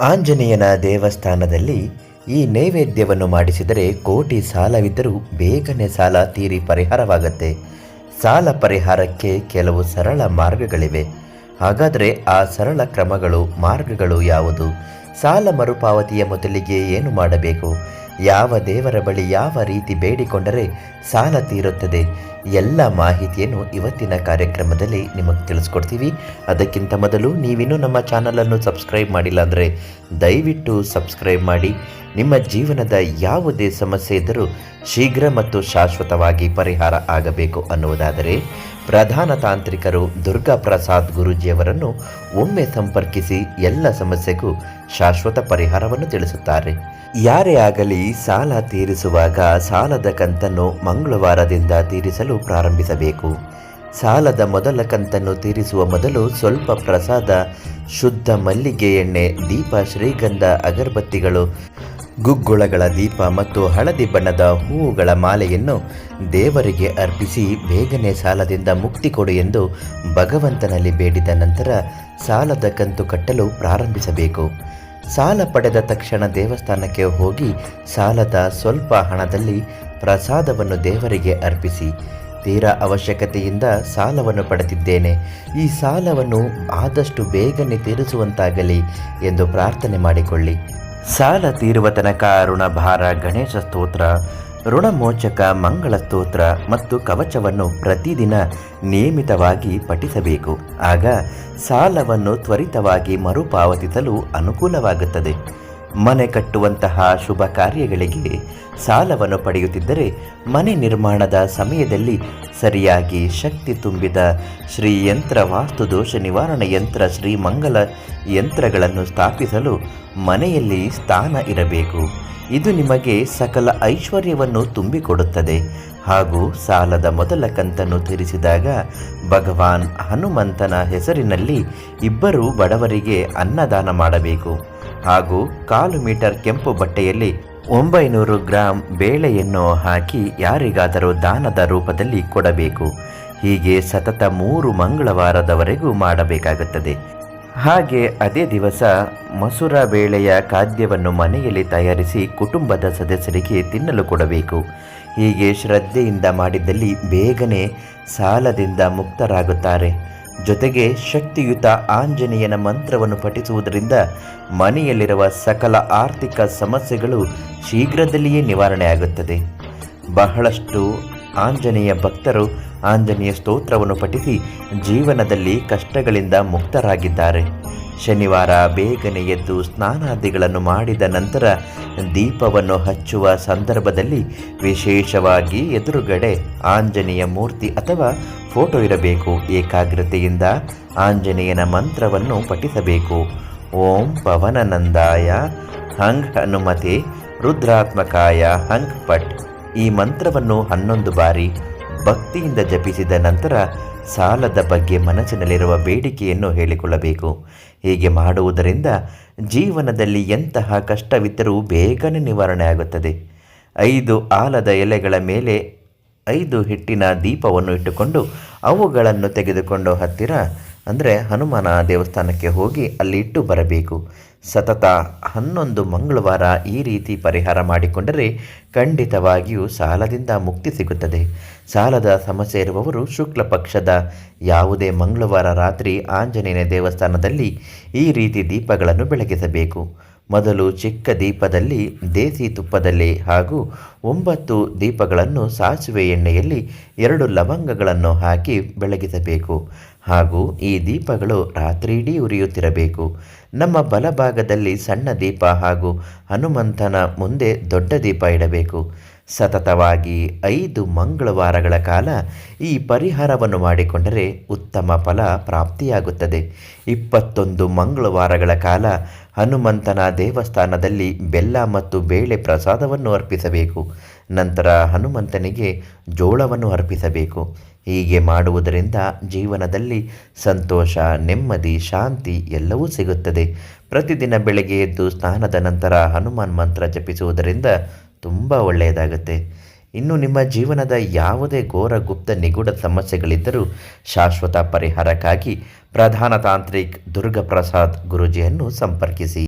ಆಂಜನೇಯನ ದೇವಸ್ಥಾನದಲ್ಲಿ ಈ ನೈವೇದ್ಯವನ್ನು ಮಾಡಿಸಿದರೆ ಕೋಟಿ ಸಾಲವಿದ್ದರೂ ಬೇಗನೆ ಸಾಲ ತೀರಿ ಪರಿಹಾರವಾಗತ್ತೆ. ಸಾಲ ಪರಿಹಾರಕ್ಕೆ ಕೆಲವು ಸರಳ ಮಾರ್ಗಗಳಿವೆ. ಹಾಗಾದರೆ ಆ ಸರಳ ಕ್ರಮಗಳು, ಮಾರ್ಗಗಳು ಯಾವುದು? ಸಾಲ ಮರುಪಾವತಿಯ ಮೊದಲಿಗೆ ಏನು ಮಾಡಬೇಕು? ಯಾವ ದೇವರ ಬಳಿ ಯಾವ ರೀತಿ ಬೇಡಿಕೊಂಡರೆ ಸಾಲ ತೀರುತ್ತದೆ? ಎಲ್ಲ ಮಾಹಿತಿಯನ್ನು ಇವತ್ತಿನ ಕಾರ್ಯಕ್ರಮದಲ್ಲಿ ನಿಮಗೆ ತಿಳಿಸ್ಕೊಡ್ತೀವಿ. ಅದಕ್ಕಿಂತ ಮೊದಲು ನೀವಿನ್ನೂ ನಮ್ಮ ಚಾನಲನ್ನು ಸಬ್ಸ್ಕ್ರೈಬ್ ಮಾಡಿಲ್ಲ ಅಂದರೆ ದಯವಿಟ್ಟು ಸಬ್ಸ್ಕ್ರೈಬ್ ಮಾಡಿ. ನಿಮ್ಮ ಜೀವನದ ಯಾವುದೇ ಸಮಸ್ಯೆ ಇದ್ದರೂ ಶೀಘ್ರ ಮತ್ತು ಶಾಶ್ವತವಾಗಿ ಪರಿಹಾರ ಆಗಬೇಕು ಅನ್ನುವುದಾದರೆ ಪ್ರಧಾನ ತಾಂತ್ರಿಕರು ದುರ್ಗಾ ಪ್ರಸಾದ್ ಗುರೂಜಿಯವರನ್ನು ಒಮ್ಮೆ ಸಂಪರ್ಕಿಸಿ ಎಲ್ಲ ಸಮಸ್ಯೆಗೂ ಶಾಶ್ವತ ಪರಿಹಾರವನ್ನು ತಿಳಿಸುತ್ತಾರೆ. ಯಾರೇ ಆಗಲಿ ಸಾಲ ತೀರಿಸುವಾಗ ಸಾಲದ ಕಂತನ್ನು ಮಂಗಳವಾರದಿಂದ ತೀರಿಸಲು ಪ್ರಾರಂಭಿಸಬೇಕು. ಸಾಲದ ಮೊದಲ ಕಂತನ್ನು ತೀರಿಸುವ ಮೊದಲು ಸ್ವಲ್ಪ ಪ್ರಸಾದ, ಶುದ್ಧ ಮಲ್ಲಿಗೆ ಎಣ್ಣೆ, ದೀಪ, ಶ್ರೀಗಂಧ, ಅಗರಬತ್ತಿಗಳು ಗುಗ್ಗುಳಗಳ ದೀಪ ಮತ್ತು ಹಳದಿ ಬಣ್ಣದ ಹೂವುಗಳ ಮಾಲೆಯನ್ನು ದೇವರಿಗೆ ಅರ್ಪಿಸಿ ಬೇಗನೆ ಸಾಲದಿಂದ ಮುಕ್ತಿ ಕೊಡು ಎಂದು ಭಗವಂತನಲ್ಲಿ ಬೇಡಿದ ನಂತರ ಸಾಲದ ಕಂತು ಕಟ್ಟಲು ಪ್ರಾರಂಭಿಸಬೇಕು. ಸಾಲ ಪಡೆದ ತಕ್ಷಣ ದೇವಸ್ಥಾನಕ್ಕೆ ಹೋಗಿ ಸಾಲದ ಸ್ವಲ್ಪ ಹಣದಲ್ಲಿ ಪ್ರಸಾದವನ್ನು ದೇವರಿಗೆ ಅರ್ಪಿಸಿ. ತೀರಾ ಅವಶ್ಯಕತೆಯಿಂದ ಸಾಲವನ್ನು ಪಡೆದಿದ್ದೇನೆ. ಈ ಸಾಲವನ್ನು ಆದಷ್ಟು ಬೇಗನೆ ತೀರಿಸುವಂತಾಗಲಿ ಎಂದು ಪ್ರಾರ್ಥನೆ ಮಾಡಿಕೊಳ್ಳಿ. ಸಾಲ ತೀರುವ ತನಕ ಋಣಭಾರ, ಗಣೇಶ ಸ್ತೋತ್ರ, ಋಣಮೋಚಕ, ಮಂಗಳ ಸ್ತೋತ್ರ ಮತ್ತು ಕವಚವನ್ನು ಪ್ರತಿದಿನ ನಿಯಮಿತವಾಗಿ ಪಠಿಸಬೇಕು. ಆಗ ಸಾಲವನ್ನು ತ್ವರಿತವಾಗಿ ಮರುಪಾವತಿಸಲು ಅನುಕೂಲವಾಗುತ್ತದೆ. ಮನೆ ಕಟ್ಟುವಂತಹ ಶುಭ ಕಾರ್ಯಗಳಿಗೆ ಸಾಲವನ್ನು ಪಡೆಯುತ್ತಿದ್ದರೆ ಮನೆ ನಿರ್ಮಾಣದ ಸಮಯದಲ್ಲಿ ಸರಿಯಾಗಿ ಶಕ್ತಿ ತುಂಬಿದ ಶ್ರೀ ಯಂತ್ರ ವಾಸ್ತು ದೋಷ ನಿವಾರಣೆ ಯಂತ್ರ ಶ್ರೀ ಮಂಗಲ ಯಂತ್ರಗಳನ್ನು ಸ್ಥಾಪಿಸಲು ಮನೆಯಲ್ಲಿ ಸ್ಥಾನ ಇರಬೇಕು. ಇದು ನಿಮಗೆ ಸಕಲ ಐಶ್ವರ್ಯವನ್ನು ತುಂಬಿಕೊಡುತ್ತದೆ. ಹಾಗೂ ಸಾಲದ ಮೊದಲ ಕಂತನ್ನು ತೀರಿಸಿದಾಗ ಭಗವಾನ್ ಹನುಮಂತನ ಹೆಸರಿನಲ್ಲಿ ಇಬ್ಬರು ಬಡವರಿಗೆ ಅನ್ನದಾನ ಮಾಡಬೇಕು. ಹಾಗೂ ಕಾಲು ಮೀಟರ್ ಕೆಂಪು ಬಟ್ಟೆಯಲ್ಲಿ ಒಂಬೈನೂರು ಗ್ರಾಂ ಬೇಳೆಯನ್ನು ಹಾಕಿ ಯಾರಿಗಾದರೂ ದಾನದ ರೂಪದಲ್ಲಿ ಕೊಡಬೇಕು. ಹೀಗೆ ಸತತ ಮೂರು ಮಂಗಳವಾರದವರೆಗೂ ಮಾಡಬೇಕಾಗುತ್ತದೆ. ಹಾಗೆ ಅದೇ ದಿವಸ ಮಸೂರ ಬೇಳೆಯ ಖಾದ್ಯವನ್ನು ಮನೆಯಲ್ಲಿ ತಯಾರಿಸಿ ಕುಟುಂಬದ ಸದಸ್ಯರಿಗೆ ತಿನ್ನಲು ಕೊಡಬೇಕು. ಹೀಗೆ ಶ್ರದ್ಧೆಯಿಂದ ಮಾಡಿದ್ದಲ್ಲಿ ಬೇಗನೆ ಸಾಲದಿಂದ ಮುಕ್ತರಾಗುತ್ತಾರೆ. ಜೊತೆಗೆ ಶಕ್ತಿಯುತ ಆಂಜನೇಯನ ಮಂತ್ರವನ್ನು ಪಠಿಸುವುದರಿಂದ ಮನೆಯಲ್ಲಿರುವ ಸಕಲ ಆರ್ಥಿಕ ಸಮಸ್ಯೆಗಳು ಶೀಘ್ರದಲ್ಲಿಯೇ ನಿವಾರಣೆಯಾಗುತ್ತದೆ. ಬಹಳಷ್ಟು ಆಂಜನೇಯ ಭಕ್ತರು ಆಂಜನೇಯ ಸ್ತೋತ್ರವನ್ನು ಪಠಿಸಿ ಜೀವನದಲ್ಲಿ ಕಷ್ಟಗಳಿಂದ ಮುಕ್ತರಾಗಿದ್ದಾರೆ. ಶನಿವಾರ ಬೇಗನೆ ಎದ್ದು ಸ್ನಾನಾದಿಗಳನ್ನು ಮಾಡಿದ ನಂತರ ದೀಪವನ್ನು ಹಚ್ಚುವ ಸಂದರ್ಭದಲ್ಲಿ ವಿಶೇಷವಾಗಿ ಎದುರುಗಡೆ ಆಂಜನೇಯ ಮೂರ್ತಿ ಅಥವಾ ಫೋಟೋ ಇರಬೇಕು. ಏಕಾಗ್ರತೆಯಿಂದ ಆಂಜನೇಯನ ಮಂತ್ರವನ್ನು ಪಠಿಸಬೇಕು. ಓಂ ಪವನನಂದಾಯ. ಹಂಗ್ ಹನುಮತೆ. ರುದ್ರಾತ್ಮಕಾಯ. ಹಂಗ್ ಪಟ್. ಈ ಮಂತ್ರವನ್ನು ಹನ್ನೊಂದು ಬಾರಿ ಭಕ್ತಿಯಿಂದ ಜಪಿಸಿದ ನಂತರ ಸಾಲದ ಬಗ್ಗೆ ಮನಸ್ಸಿನಲ್ಲಿರುವ ಬೇಡಿಕೆಯನ್ನು ಹೇಳಿಕೊಳ್ಳಬೇಕು. ಹೀಗೆ ಮಾಡುವುದರಿಂದ ಜೀವನದಲ್ಲಿ ಎಂತಹ ಕಷ್ಟವಿದ್ದರೂ ಬೇಗನೆ ನಿವಾರಣೆ ಆಗುತ್ತದೆ. ಐದು ಆಲದ ಎಲೆಗಳ ಮೇಲೆ ಐದು ಹಿಟ್ಟಿನ ದೀಪವನ್ನು ಇಟ್ಟುಕೊಂಡು ಅವುಗಳನ್ನು ತೆಗೆದುಕೊಂಡು ಹತ್ತಿರ, ಅಂದರೆ ಹನುಮಾನ ದೇವಸ್ಥಾನಕ್ಕೆ ಹೋಗಿ ಅಲ್ಲಿ ಇಟ್ಟು ಬರಬೇಕು. ಸತತ ಹನ್ನೊಂದು ಮಂಗಳವಾರ ಈ ರೀತಿ ಪರಿಹಾರ ಮಾಡಿಕೊಂಡರೆ ಖಂಡಿತವಾಗಿಯೂ ಸಾಲದಿಂದ ಮುಕ್ತಿ ಸಿಗುತ್ತದೆ. ಸಾಲದ ಸಮಸ್ಯೆ ಇರುವವರು ಶುಕ್ಲ ಪಕ್ಷದ ಯಾವುದೇ ಮಂಗಳವಾರ ರಾತ್ರಿ ಆಂಜನೇಯ ದೇವಸ್ಥಾನದಲ್ಲಿ ಈ ರೀತಿ ದೀಪಗಳನ್ನು ಬೆಳಗಿಸಬೇಕು. ಮೊದಲು ಚಿಕ್ಕ ದೀಪದಲ್ಲಿ, ದೇಸಿ ತುಪ್ಪದಲ್ಲಿ ಹಾಗೂ ಒಂಬತ್ತು ದೀಪಗಳನ್ನು ಸಾಸಿವೆ ಎಣ್ಣೆಯಲ್ಲಿ ಎರಡು ಲವಂಗಗಳನ್ನು ಹಾಕಿ ಬೆಳಗಿಸಬೇಕು. ಹಾಗೂ ಈ ದೀಪಗಳು ರಾತ್ರಿಯಿಡೀ ಉರಿಯುತ್ತಿರಬೇಕು. ನಮ್ಮ ಬಲಭಾಗದಲ್ಲಿ ಸಣ್ಣ ದೀಪ ಹಾಗೂ ಹನುಮಂತನ ಮುಂದೆ ದೊಡ್ಡ ದೀಪ ಇಡಬೇಕು. ಸತತವಾಗಿ ಐದು ಮಂಗಳವಾರಗಳ ಕಾಲ ಈ ಪರಿಹಾರವನ್ನು ಮಾಡಿಕೊಂಡರೆ ಉತ್ತಮ ಫಲ ಪ್ರಾಪ್ತಿಯಾಗುತ್ತದೆ. ಇಪ್ಪತ್ತೊಂದು ಮಂಗಳವಾರಗಳ ಕಾಲ ಹನುಮಂತನ ದೇವಸ್ಥಾನದಲ್ಲಿ ಬೆಲ್ಲ ಮತ್ತು ಬೇಳೆ ಪ್ರಸಾದವನ್ನು ಅರ್ಪಿಸಬೇಕು. ನಂತರ ಹನುಮಂತನಿಗೆ ಜೋಳವನ್ನು ಅರ್ಪಿಸಬೇಕು. ಹೀಗೆ ಮಾಡುವುದರಿಂದ ಜೀವನದಲ್ಲಿ ಸಂತೋಷ, ನೆಮ್ಮದಿ, ಶಾಂತಿ ಎಲ್ಲವೂ ಸಿಗುತ್ತದೆ. ಪ್ರತಿದಿನ ಬೆಳಗ್ಗೆ ಎದ್ದು ಸ್ನಾನದ ನಂತರ ಹನುಮಾನ್ ಮಂತ್ರ ಜಪಿಸುವುದರಿಂದ ತುಂಬ ಒಳ್ಳೆಯದಾಗುತ್ತೆ. ಇನ್ನು ನಿಮ್ಮ ಜೀವನದ ಯಾವುದೇ ಘೋರ ಗುಪ್ತ ನಿಗೂಢ ಸಮಸ್ಯೆಗಳಿದ್ದರೂ ಶಾಶ್ವತ ಪರಿಹಾರಕ್ಕಾಗಿ ಪ್ರಧಾನ ತಾಂತ್ರಿಕ್ ದುರ್ಗಪ್ರಸಾದ್ ಗುರೂಜಿಯನ್ನು ಸಂಪರ್ಕಿಸಿ.